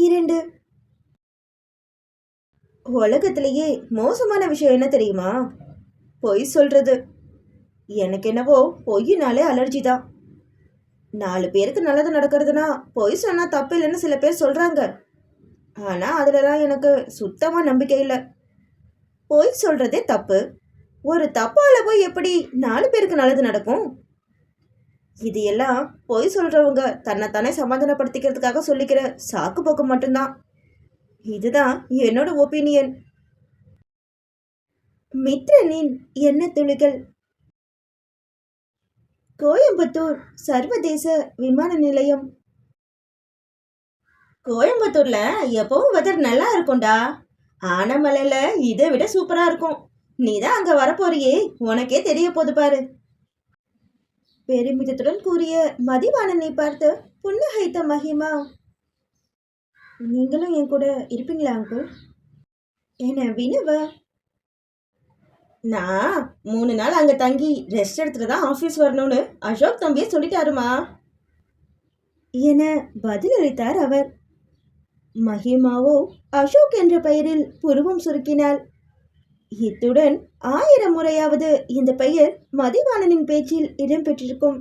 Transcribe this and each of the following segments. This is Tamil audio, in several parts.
இரண்டு. உலகத்திலேயே மோசமான விஷயம் என்ன தெரியுமா? பொய் சொல்றது. எனக்கு என்னவோ பொய்யினாலே அலர்ஜி தான். நாலு பேருக்கு நல்லது நடக்கிறதுனா பொய் சொன்னா தப்பு இல்லைன்னு சில பேர் சொல்றாங்க. ஆனா அதுலலாம் எனக்கு சுத்தமா நம்பிக்கை இல்லை. பொய் சொல்றதே தப்பு. ஒரு தப்பால போய் எப்படி நாலு பேருக்கு நல்லது நடக்கும்? இது எல்லாம் பொய் சொல்கிறவங்க தன்னைத்தானே சமாதானப்படுத்திக்கிறதுக்காக சொல்லிக்கிற சாக்கு போக்கு மட்டும்தான். இதுதான் என்னோட ஒப்பீனியன். மித்ரனின் எண்ண துளிகள். கோயம்புத்தூர் சர்வதேச விமான நிலையம். கோயம்புத்தூர்ல எப்பவும் வெதர் நல்லா இருக்கும்டா. ஆனமலையில இதை விட சூப்பரா இருக்கும். நீ தான் அங்க வரப்போறியே. உனக்கே தெரிய போது பாரு. பெருமிதத்துடன் கூறிய மதிவாணனை பார்த்து புன்னகைத்த மகிமா. நீங்களும் என் கூட இருப்பீங்களா அங்கிள்? என்ன வினவ. நான் மூணு நாள் அங்க தங்கி ரெஸ்ட் எடுத்துட்டு தான் ஆஃபீஸ் வரணும்னு அசோக் தம்பியே சொல்லிட்டாருமா? என பதிலளித்தார் அவர். மகிமாவோ அசோக் என்ற பெயரில் புருவம் சுருக்கினாள். இத்துடன் ஆயிரம் முறையாவது இந்த பெயர் மதிவாணனின் பேச்சில் இடம்பெற்றிருக்கும்.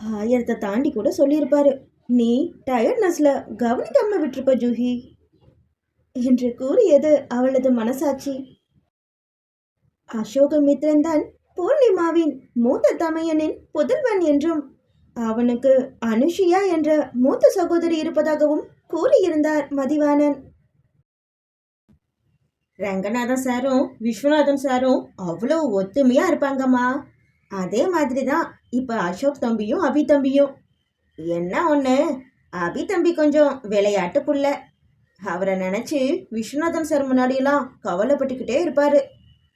ஆயிரத்தை தாண்டி கூட சொல்லியிருப்பாரு. நீ டயர்ட்னஸ்ல கவனிக்காம விட்டுருப்ப ஜூஹி என்று கூறியது அவளது மனசாட்சி. அசோகமித்ரன் தான் பூர்ணிமாவின் மூத்த தமையனின் புதல்வன் என்றும் அவனுக்கு அனுஷியா என்ற மூத்த சகோதரி இருப்பதாகவும் கூறியிருந்தார் மதிவாணன். ரங்கநாதன் சாரும் விஸ்வநாதன் சாரும் அவ்வளோ ஒத்துமையாக இருப்பாங்கம்மா. அதே மாதிரி தான் இப்போ அசோக் தம்பியும் அபி தம்பியும். என்ன ஒன்று அபி தம்பி கொஞ்சம் விளையாட்டு புள்ள. அவரை நினச்சி விஸ்வநாதன் சார் முன்னாடியெல்லாம் கவலைப்பட்டுக்கிட்டே இருப்பார்.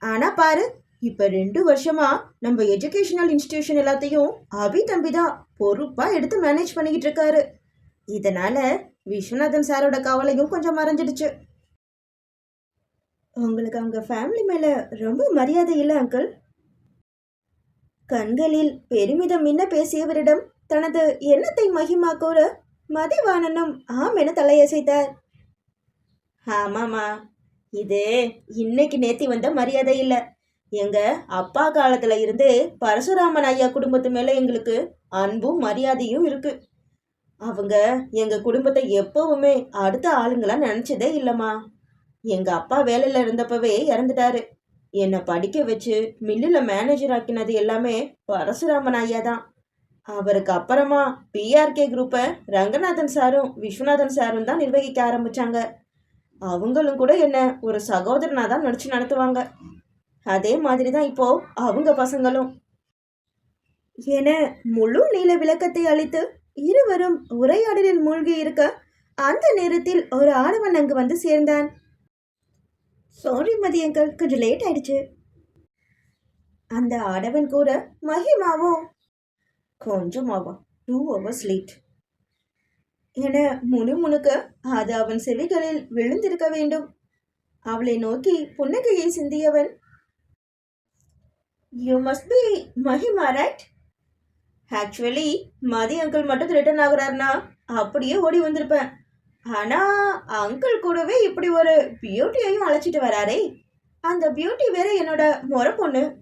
ஆனால் பாரு இப்போ ரெண்டு வருஷமாக நம்ம எஜுகேஷனல் இன்ஸ்டிடியூஷன் எல்லாத்தையும் அபி தம்பி தான் பொறுப்பாக எடுத்து மேனேஜ் பண்ணிக்கிட்டு இருக்காரு. இதனால் விஸ்வநாதன் சாரோட கவலையும் கொஞ்சம் மறைஞ்சிடுச்சு. உங்களுக்கு அவங்க ஃபேமிலி மேலே ரொம்ப மரியாதை இல்லை அங்கிள் கண்களில் பெருமிதம் மின்ன பேசியவரிடம் தனது எண்ணத்தை மகிமா கூற மதிவாணனும் ஆம் என தலையசைத்தார். ஆமாம்மா இது இன்னைக்கு நேத்தி வந்த மரியாதை இல்லை. எங்க அப்பா காலத்துல இருந்தே பரசுராமன் ஐயா குடும்பத்து மேல எங்களுக்கு அன்பும் மரியாதையும் இருக்கு. அவங்க எங்க குடும்பத்தை எப்பவுமே அடுத்த ஆளுங்களா நினைச்சதே இல்லம்மா. எங்க அப்பா வேலையில இருந்தப்பவே இறந்துட்டாரு. என்னை படிக்க வச்சு மில்லில் மேனேஜர் ஆக்கினது எல்லாமே பரசுராமன் ஐயா தான். அவருக்கு அப்புறமா பிஆர்கே குரூப்பை ரங்கநாதன் சாரும் விஸ்வநாதன் சாரும் தான் நிர்வகிக்க ஆரம்பிச்சாங்க. அவங்களும் கூட என்ன ஒரு சகோதரனாக தான் நடிச்சு நடத்துவாங்க. அதே மாதிரி தான் இப்போ அவங்க பசங்களும். என முழு நீள விளக்கத்தை அளித்து இருவரும் உரையாடலில் மூழ்கி இருக்க அந்த நேரத்தில் ஒரு ஆடவன் அங்கு வந்து சேர்ந்தான். சாரி மதி அங்கிள் கொஞ்சம் லேட் ஆயிடுச்சு. அந்த ஆடவன் கூட மகிமாவோ கொஞ்சமாவா? டூ ஹவர்ஸ் லேட் என முணுமுணுக்க அது அவன் செவிகளில் விழுந்திருக்க வேண்டும். அவளை நோக்கி புன்னகையை சிந்தியவன் you must be Mahima right actually Mathi uncle மட்டும் ரிட்டர்ன் ஆகுறாருனா அப்படியே ஓடி வந்திருப்பேன். ஆனா அங்கிள் கூடவே இப்படி ஒரு பியூட்டியையும் அழைச்சிட்டு வராரே. அந்த பியூட்டி வேற என்னோட முறை பொண்ணு.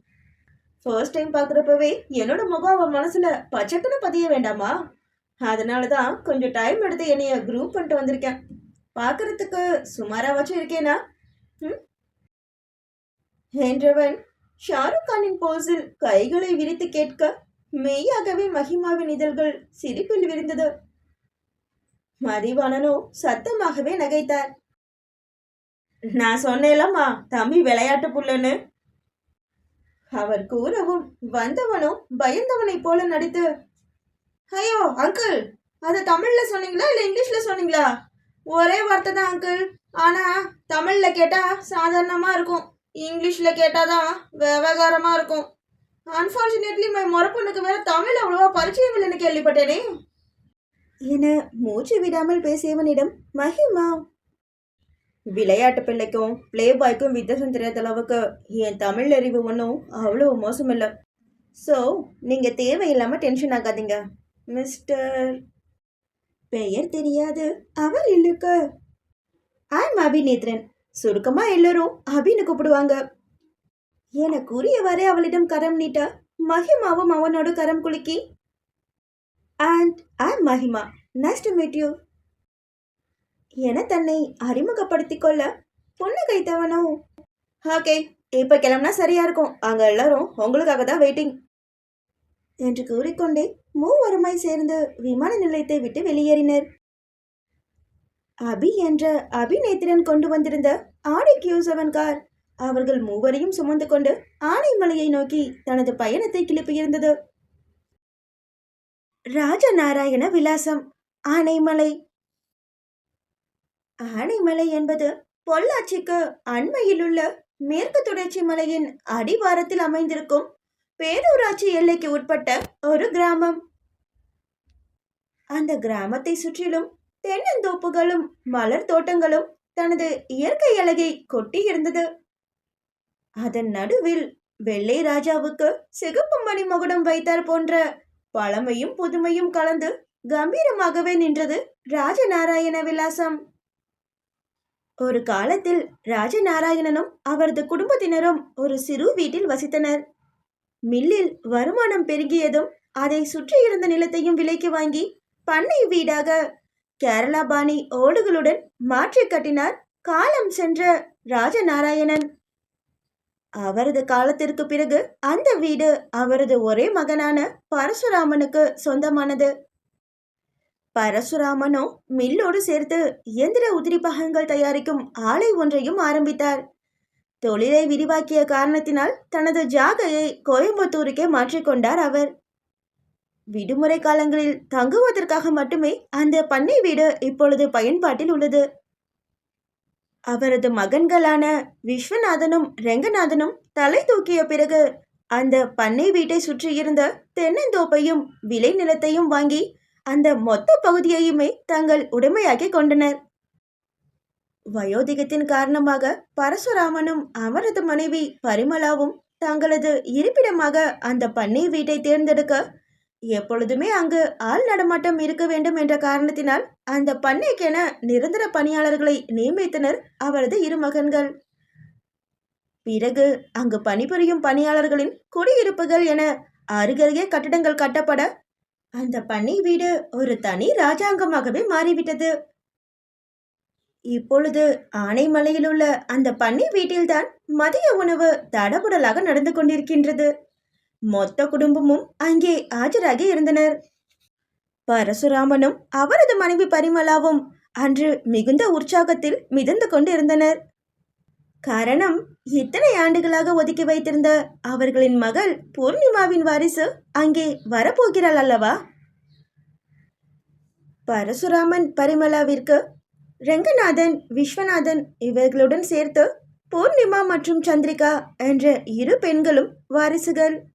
ஃபர்ஸ்ட் டைம் பார்க்குறப்பவே என்னோட முகம் அவன் மனசில் பச்சக்குன்னு பதிய வேண்டாமா? அதனால தான் கொஞ்சம் டைம் எடுத்து என்னைய குரூப் பண்ணிட்டு வந்திருக்கேன். பார்க்கறதுக்கு சுமாராவாச்சும் இருக்கேனா? ம்? என்றவன் ஷாருக் கானின் போஸில் கைகளை விரித்து கேட்க மெய்யாகவே மகிமாவின் இதழ்கள் சிரிப்பில் விரிந்தது. மதிவாணனோ சத்தமாகவே நகைத்தார். நான் சொன்னேலம்மா தம்பி விளையாட்டு புள்ளன்னு அவர் கூறவும் வந்தவனும் பயந்தவனைப் போல நடித்து. ஐயோ அங்கிள் அது தமிழ்ல சொன்னீங்களா இல்ல இங்கிலீஷ்ல சொன்னீங்களா? ஒரே வார்த்தை தான் அங்கிள் ஆனா தமிழ்ல கேட்டா சாதாரணமா இருக்கும். இங்கிலீஷ்ல கேட்டாதான் விவகாரமா இருக்கும். அன்பார்ச்சுனேட்லி மை முறப்பொண்ணுக்கு வேற தமிழ் அவ்வளோவா பரிச்சயம் இல்லைன்னு கேள்விப்பட்டேனே. என மூச்சு விடாமல் பேசியவனிடம் மகிமா. விளையாட்டு பிள்ளைக்கும் பிளே பாய்க்கும் வித்தியாசம் தெரியாத அளவுக்கு என் தமிழ் அறிவு ஒன்றும் அவ்வளோ மோசமில்லை. ஸோ நீங்கள் தேவையில்லாமல் டென்ஷன் ஆகாதீங்க. மிஸ்டர் பெயர் தெரியாது. அவள் இல்லுக்கு. ஐம் அபிநேத்ரன். சுருக்கமாக எல்லோரும் அபின்னு கூப்பிடுவாங்க. என கூறியவாறே அவளிடம் கரம் நீட்ட மகிமாவும் அவனோடு கரம் குலுக்கி and I'm Mahima nice to meet you என தன்னை அறிமுகப்படுத்திக் கொள்ள பொண்ணு புன்னகைத்தவனும் ஓகே இப்போ கிளம்புனா சரியா இருக்கும். அங்க எல்லாரும் உங்களுக்காக தான் வெயிட்டிங் என்று கூறிக்கொண்டே மூவருமாய் சேர்ந்து விமான நிலையத்தை விட்டு வெளியேறினர். அபி என்ற அபிநேத்திரன் கொண்டு வந்திருந்த ஆடி கியூசவன் கார் அவர்கள் மூவரையும் சுமந்து கொண்டு ஆனைமலையை நோக்கி தனது பயணத்தை கிளப்பியிருந்தது. ராஜநாராயண விலாசம். ஆனைமலை. ஆனைமலை என்பது பொள்ளாச்சிக்கு அண்மையில் உள்ள மேற்கு தொடர்ச்சி மலையின் அடிவாரத்தில் அமைந்திருக்கும் பேரூராட்சி எல்லைக்கு உட்பட்ட ஒரு கிராமம். அந்த கிராமத்தை சுற்றிலும் தென்னந்தோப்புகளும் மலர் தோட்டங்களும் தனது இயற்கை அழகை கொட்டி இருந்தது அதன் நடுவில் வெள்ளை ராஜாவுக்கு சிகப்பு மணி மகுடம் வைத்தார் போன்ற பழமையும் புதுமையும் கலந்து கம்பீரமாகவே நின்றது ராஜநாராயண விலாசம். ஒரு காலத்தில் ராஜநாராயணனும் அவரது குடும்பத்தினரும் ஒரு சிறு வீட்டில் வசித்தனர். மில்லில் வருமானம் பெருகியதும் அதை சுற்றியிருந்த நிலத்தையும் விலைக்கு வாங்கி பண்ணை வீடாக கேரளா பாணி ஓடுகளுடன் மாற்றி கட்டினார் காலம் சென்ற ராஜநாராயணன். அவரது காலத்திற்கு பிறகு அந்த வீடு அவரது ஒரே மகனான பரசுராமனுக்கு சொந்தமானது. பரசுராமனோ மில்லோடு சேர்த்து இயந்திர உதிரி பாகங்கள் தயாரிக்கும் ஆலை ஒன்றையும் ஆரம்பித்தார். தொழிலை விரிவாக்கிய காரணத்தினால் தனது ஜாகையை கோயம்புத்தூருக்கே மாற்றிக்கொண்டார் அவர். விடுமுறை காலங்களில் தங்குவதற்காக மட்டுமே அந்த பண்ணை வீடு இப்பொழுது பயன்பாட்டில் உள்ளது. அவரது மகன்களான விஸ்வநாதனும் ரெங்கநாதனும் தலை தூக்கிய பிறகு அந்த பண்ணை வீட்டை சுற்றியிருந்த தென்னந்தோப்பையும் விளை நிலத்தையும் வாங்கி அந்த மொத்த பகுதியையுமே தங்கள் உடைமையாக்கி கொண்டனர். வயோதிகத்தின் காரணமாக பரசுராமனும் அவரது மனைவி பரிமளாவும் தங்களது இருப்பிடமாக அந்த பண்ணை வீட்டை தேர்ந்தெடுக்க எப்பொழுதுமே அங்கு ஆள் நடமாட்டம் இருக்க வேண்டும் என்ற காரணத்தினால் அந்த பண்ணைக்கென நிரந்தர பணியாளர்களை நியமித்தனர் அவரது இரு மகன்கள். பிறகு அங்கு பணிபுரியும் பணியாளர்களின் குடியிருப்புகள் என அருகருகே கட்டடங்கள் கட்டப்பட அந்த பண்ணை வீடு ஒரு தனி ராஜாங்கமாகவே மாறிவிட்டது. இப்பொழுது ஆனைமலையில் உள்ள அந்த பண்ணை வீட்டில்தான் மதிய உணவு தடபுடலாக நடந்து கொண்டிருக்கின்றது. மொத்த குடும்பமும் அங்கே ஆஜராகி இருந்தனர். பரசுராமனும் அவரது மனைவி பரிமளாவும் அன்று மிகுந்த உற்சாகத்தில் மிதந்து கொண்டு இருந்தனர் காரணம் இத்தனை ஆண்டுகளாக ஒதுக்கி வைத்திருந்த அவர்களின் மகள் பூர்ணிமாவின் வாரிசு அங்கே வரப்போகிறாள் அல்லவா? பரசுராமன் பரிமளாவிற்கு ரெங்கநாதன் விஸ்வநாதன் இவர்களுடன் சேர்த்து பூர்ணிமா மற்றும் சந்திரிகா என்ற இரு பெண்களும் வாரிசுகள்.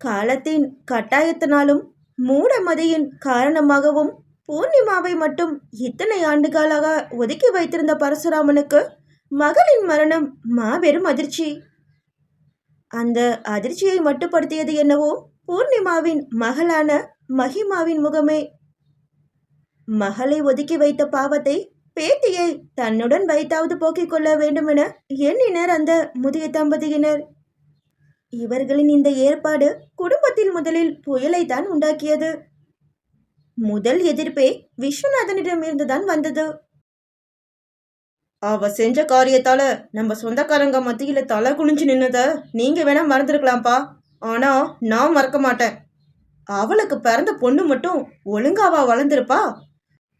காலத்தின் கட்டாயத்தினாலும் மூடமதியின் காரணமாகவும் பூர்ணிமாவை மட்டும் இத்தனை ஆண்டுகளாக ஒதுக்கி வைத்திருந்த பரசுராமனுக்கு மகளின் மரணம் மாபெரும் அதிர்ச்சி. அந்த அதிர்ச்சியை மட்டுப்படுத்தியது என்னவோ பூர்ணிமாவின் மகளான மகிமாவின் முகமே. மகளை ஒதுக்கி வைத்த பாவத்தை பேத்தியை தன்னுடன் வைத்தாவது போக்கிக் கொள்ள வேண்டுமென எண்ணினர் அந்த முதிய தம்பதியினர் இவர்களின் இந்த ஏற்பாடு குடும்பத்தில் முதலில் புயலை தான் உண்டாக்கியது. முதல் எதிர்ப்பே விஸ்வநாதனிடமிருந்துதான் வந்தது. அவ செஞ்ச காரியத்தால நம்ம சொந்தக்காரங்க மத்தியில தலை குனிஞ்சு நின்னத நீங்க வேணா மறந்துருக்கலாம்ப்பா. ஆனா நான் மறக்க மாட்டேன். அவளுக்கு பிறந்த பொண்ணு மட்டும் ஒழுங்காவா வளர்ந்துருப்பா?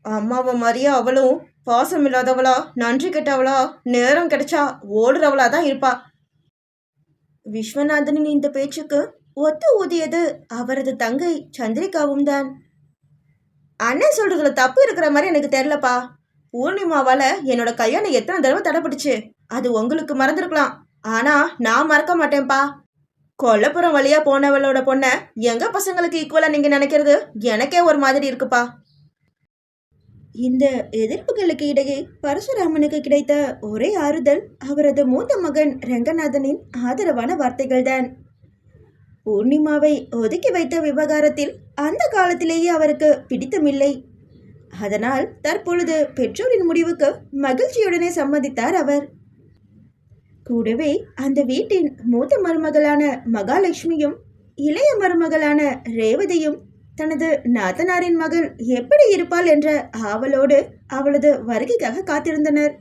அம்மாவை மாதிரியே அவளும் பாசம் இல்லாதவளா நன்றி கெட்டவளா நேரம் கிடைச்சா ஓடுறவளா தான் இருப்பா. விஸ்வநாதனின் இந்த பேச்சுக்கு ஒத்து ஊதியது அவரது தங்கை சந்திரிகாவும் தான். அண்ணன் சொல்றதுல தப்பு இருக்கிற மாதிரி எனக்கு தெரிலப்பா பூர்ணிமாவால என்னோட கல்யாணம் எத்தனை தடவை தடைப்பட்டுச்சு. அது உங்களுக்கு மறந்துருக்கலாம். ஆனா நான் மறக்க மாட்டேன்ப்பா. கொல்லப்புறம் வழியா போனவளோட பொண்ணை எங்க பசங்களுக்கு ஈக்குவலா நீங்க நினைக்கிறது? எனக்கே ஒரு மாதிரி இருக்குப்பா. இந்த எதிர்ப்புகளுக்கு இடையே பரசுராமனுக்கு கிடைத்த ஒரே ஆறுதல் அவரது மூத்த மகன் ரங்கநாதனின் ஆதரவான வார்த்தைகள்தான். பூர்ணிமாவை ஒதுக்கி வைத்த விவகாரத்தில் அந்த காலத்திலேயே அவருக்கு பிடித்தமில்லை. அதனால் தற்பொழுது பெற்றோரின் முடிவுக்கு மகிழ்ச்சியுடனே சம்மதித்தார் அவர். கூடவே அந்த வீட்டின் மூத்த மருமகளான மகாலட்சுமியும் இளைய மருமகளான ரேவதியும் தனது நாத்தனாரின் மகள் எப்படி இருப்பாள் என்ற ஆவலோடு அவளது வருகைக்காக காத்திருந்தனர்.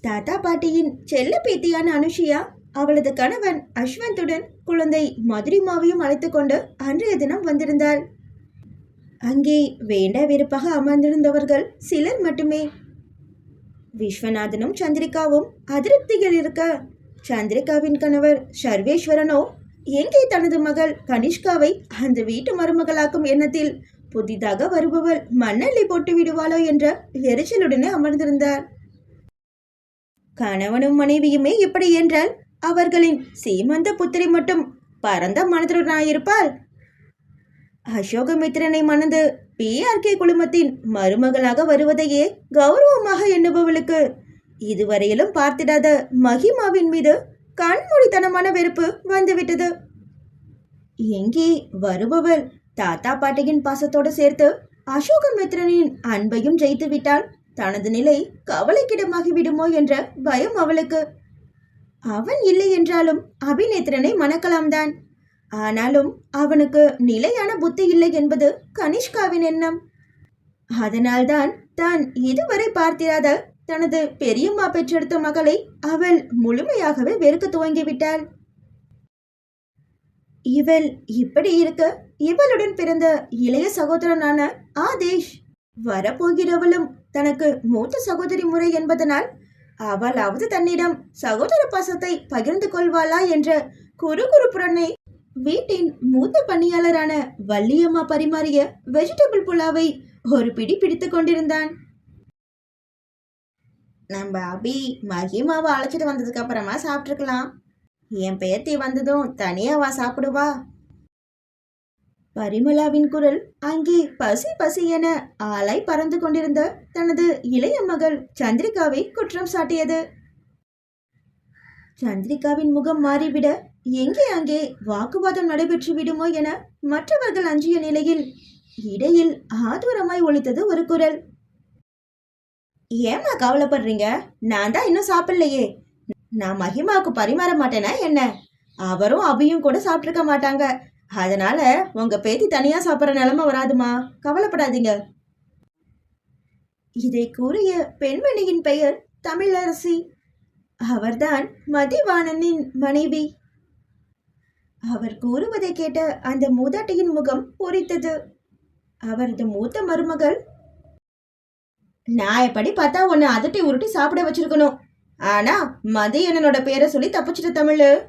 தாத்தா பாட்டியின் செல்ல பேத்தியான அனுஷியா அவளது கணவன் அஸ்வந்துடன் குழந்தை மதுரிமாவையும் அழைத்து கொண்டு அன்றைய தினம் வந்திருந்தாள் அங்கே வேண்ட வெறுப்பாக அமர்ந்திருந்தவர்கள் சிலர் மட்டுமே. விஸ்வநாதனும் சந்திரிகாவும் அதிருப்திகள் இருக்க சந்திரிகாவின் கணவர் சர்வேஸ்வரனோ எங்கே தனது மகள் கனிஷ்காவை அந்த வீட்டு மருமகளாக்கும் எண்ணத்தில் புதிதாக வருபவள் மண்ணள்ளி போட்டு விடுவாளோ என்ற எரிச்சலுடனே அமர்ந்திருந்தார். கணவனும் மனைவியுமே இப்படி என்றால் அவர்களின் சீமந்த புத்திரி மட்டும் பரந்த மனதுடனாயிருப்பாள் அசோகமித்திரனை மணந்து பிஆர்கே குழுமத்தின் மருமகளாக வருவதையே கௌரவமாக எண்ணுபவளுக்கு இதுவரையிலும் பார்த்திடாத மகிமாவின் மீது கண்மூடித்தனமான வெறுப்பு வந்துவிட்டது. எங்கே வருபவள் தாத்தா பாட்டியின் பாசத்தோடு சேர்த்து அசோகமித்திரனின் அன்பையும் ஜெயித்து விட்டால் தனது நிலை கவலைக்கிடமாகி விடுமோ என்ற பயம் அவளுக்கு. அவன் இல்லை என்றாலும் அபிநேத்திரனை மணக்கலாம்தான் ஆனாலும் அவனுக்கு நிலையான புத்தி இல்லை என்பது கனிஷ்காவின் எண்ணம். அதனால்தான் தான் இதுவரை பார்த்திராத தனது பெரியம்மா பெற்றெடுத்த மகளை அவள் முழுமையாகவே வெறுக்க துவங்கிவிட்டாள் இவள் இப்படி இருக்க இவளுடன் பிறந்த இளைய சகோதரனான ஆதேஷ் வரப்போகிறவளும் தனக்கு மூத்த சகோதரி முறை என்பதனால் அவளாவது தன்னிடம் சகோதர பாசத்தை பகிர்ந்து கொள்வாளா என்ற குறுகுறுப்புடனே வீட்டின் மூத்த பணியாளரான வள்ளியம்மா பரிமாறிய வெஜிடபிள் புலாவை ஒரு பிடி பிடித்துக் கொண்டிருந்தான். நம்ம அபி மகிமாவை அழைச்சிட்டு வந்ததுக்கு அப்புறமா சாப்பிட்டுருக்கலாம். என் பெயர்த்தி வந்ததும் தனியாவா சாப்பிடுவா. பரிமளாவின் குரல் அங்கே பசி பசி என ஆலை பறந்து கொண்டிருந்த தனது இளைய மகள் சந்திரிகாவை குற்றம் சாட்டியது. சந்திரிகாவின் முகம் மாறிவிட எங்கே அங்கே வாக்குவாதம் நடைபெற்று விடுமோ என மற்றவர்கள் அஞ்சிய நிலையில் இடையில் ஆதூரமாய் ஒழித்தது ஒரு குரல். ஏமா கவலைப்படுறீங்க? நான் தான் இன்னும் சாப்பிடலையே. நான் மகிமாவுக்கு பரிமாற மாட்டேனா என்ன? அவரும் அபியும் கூட சாப்பிட்ருக்க மாட்டாங்க. அதனால உங்க பேத்தி தனியா சாப்பிட்ற நிலைமை வராதுமா. கவலைப்படாதீங்க. இதை கூறிய பெண்மணியின் பெயர் தமிழரசி. அவர்தான் மதிவாணனின் மனைவி. அவர் கூறுவதை கேட்ட அந்த மூதாட்டியின் முகம் பொறித்தது அவரது மூத்த மருமகள் நான் எப்படி பார்த்தா உன்னை அதட்டி உருட்டி சாப்பிட வச்சிருக்கணும். ஆனா மதியனனோட பேரை சொல்லி தப்பிச்சிட்ட தமிழ்.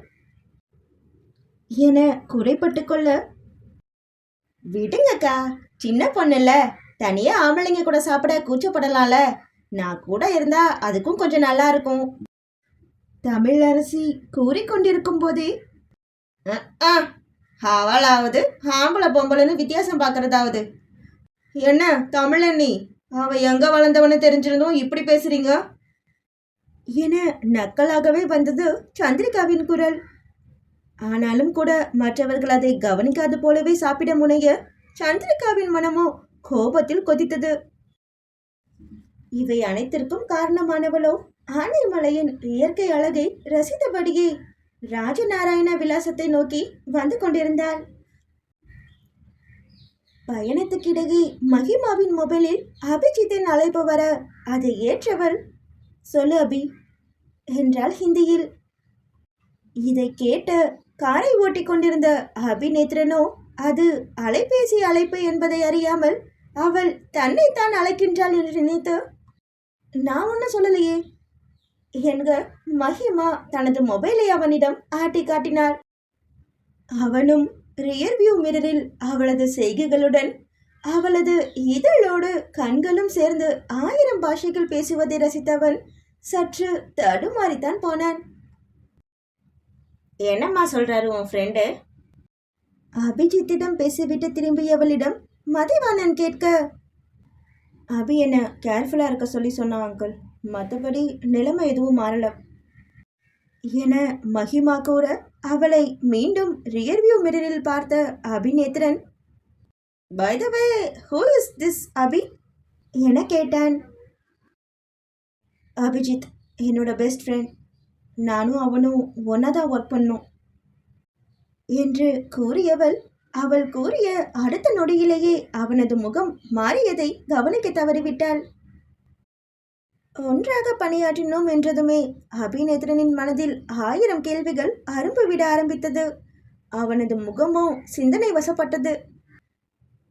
என குறைப்பட்டு கொள்ள. விடுங்கக்கா சின்ன பொண்ணுல்ல. தனியா ஆம்பளைங்க கூட சாப்பிட கூச்சப்படலாம்ல. நான் கூட இருந்தா அதுக்கும் கொஞ்சம் நல்லா இருக்கும். தமிழரசி கூறிக்கொண்டிருக்கும் போதே அவளாவது ஆம்பளை பொம்பளைன்னு வித்தியாசம் பார்க்கறதாவது. என்ன தமிழண்ணி அவன் எங்க வளர்ந்தவன்னு தெரிஞ்சிருந்தோம் இப்படி பேசுறீங்க? என நக்கலாகவே வந்தது சந்திரிகாவின் குரல். ஆனாலும் கூட மற்றவர்கள் அதை கவனிக்காது போலவே சாப்பிட முனைய சந்திரிகாவின் மனமோ கோபத்தில் கொதித்தது. இவை அனைத்திற்கும் காரணமானவளோ? ஆனைமலையின் இயற்கை அழகை ரசித்தபடியே ராஜநாராயண விலாசத்தை நோக்கி வந்து கொண்டிருந்தாள். பயணத்துக்கிடையே மகிமாவின் மொபைலில் அபிஜித்தின் அழைப்பு வர அதை ஏற்றவள் சொல்லு அபி என்றாள் ஹிந்தியில். இதை கேட்ட காரை ஓட்டிக் கொண்டிருந்த அபிநேத்ரனோ அது அலைபேசி அழைப்பு என்பதை அறியாமல் அவள் தன்னைத்தான் அழைக்கின்றாள் என்று நினைத்து நான் ஒன்றும் சொல்லலையே என்க மகிமா தனது மொபைலை அவனிடம் ஆட்டி காட்டினாள். அவனும் ரியர்வியூ மிரரில் அவளது செய்கைகளுடன் அவளது இதழோடு கண்களும் சேர்ந்து ஆயிரம் பாஷைகள் பேசுவதை ரசித்தவன் சற்று தடுமாறித்தான் போனான். என்னம்மா சொல்றாரு உன் ஃப்ரெண்டு அபிஜித்திடம் பேசிவிட்டு திரும்பியவளிடம் மதிவாணன் கேட்க அபி என்ன கேர்ஃபுல்லாக இருக்க சொல்லி சொன்னான் அங்கிள் மற்றபடி நிலைமை எதுவும் மாறல. என மகிமா கூற அவளை மீண்டும் ரியர்வியூ மிரரில் பார்த்த Abhinethran by the way who is this Abhi என கேட்டான். அபிஜித் என்னோட பெஸ்ட் ஃப்ரெண்ட் நானும் அவனும் ஒன்றா தான் ஒர்க் பண்ணோம். என்று கூறியவள் அவள் கூறிய அடுத்த நொடியிலேயே அவனது முகம் மாறியதை கவனிக்க தவறிவிட்டாள். ஒன்றாக பணியாற்றினோம் என்றதுமே. அபிநேத்ரனின் மனதில் ஆயிரம் கேள்விகள் அரும்பு விட ஆரம்பித்தது. அவனது முகமோ சிந்தனை வசப்பட்டது.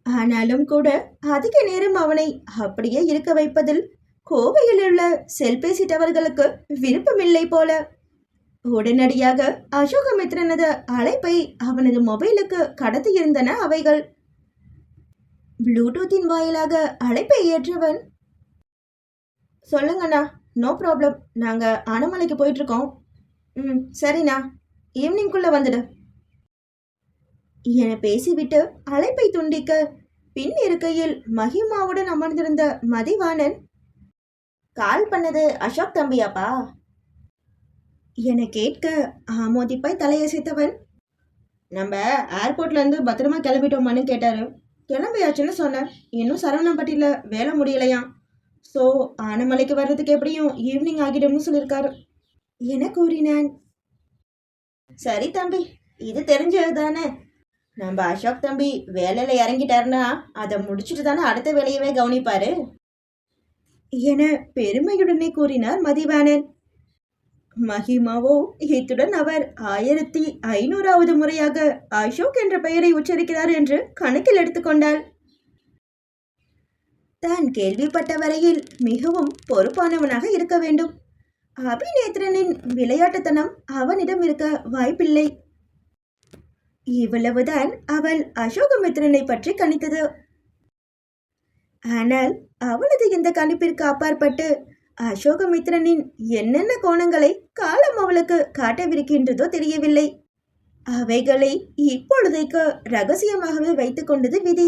ஆனாலும் கூட அதிக நேரம் அவனை அப்படியே இருக்க வைப்பதில் கோவையில் உள்ள செல்பேசி டவர்களுக்கு விருப்பமில்லை போல. உடனடியாக அசோகமித்ரனது அழைப்பை அவனது மொபைலுக்கு கடத்தியிருந்தன அவைகள். ப்ளூடூத்தின் வாயிலாக அழைப்பை ஏற்றவன் சொல்லுங்கண்ணா. நோ ப்ராப்ளம் நாங்கள் அனமலைக்கு போயிட்டுருக்கோம். ம் சரிண்ணா. ஈவினிங்குள்ளே வந்துடு. என பேசிவிட்டு அழைப்பை துண்டிக்க பின் இருக்கையில் மகிமாவுடன் அமர்ந்திருந்த மதிவாணன் கால் பண்ணது அசோக் தம்பியாப்பா? என கேட்க ஆமோதிப்பாய் தலையசைத்தவன் நம்ம ஏர்போர்ட்லேருந்து பத்திரமா கிளம்பிட்டோமான்னு கேட்டாரு. கிளம்பியாச்சுன்னு சொன்னேன் இன்னும் சரவணம்பட்டியில் வேலை முடியலையாம். ஸோ ஆனமலைக்கு வர்றதுக்கு எப்படியும் ஈவினிங் ஆகிடும்னு சொல்லியிருக்காரு. என கூறினான் சரி தம்பி இது தெரிஞ்சது தானே நம்ம அசோக் தம்பி வேலையில் இறங்கிட்டாருன்னா அதை முடிச்சுட்டு தானே அடுத்த வேலையவே கவனிப்பாரு? என பெருமையுடனே கூறினார் மதிவாணன். மகிமாவோ இத்துடன் அவர் ஆயிரத்தி ஐநூறாவது முறையாக அசோக் என்ற பெயரை உச்சரிக்கிறார் என்று கணக்கில் எடுத்துக்கொண்டாள் தான் கேள்விப்பட்ட வரையில் மிகவும் பொறுப்பானவனாக இருக்க வேண்டும். அபிநேத்திரனின் விளையாட்டுத்தனம் அவனிடம் இருக்க வாய்ப்பில்லை. இவ்வளவுதான் அவள் அசோகமித்ரனை பற்றி கணித்தது. ஆனால் அவளது இந்த கணிப்பிற்கு அப்பாற்பட்டு அசோகமித்ரனின் என்னென்ன கோணங்களை காலம் அவளுக்கு காட்டவிருக்கின்றதோ தெரியவில்லை. அவைகளை இப்பொழுதைக்கு ரகசியமாகவே வைத்துக் கொண்டது விதி.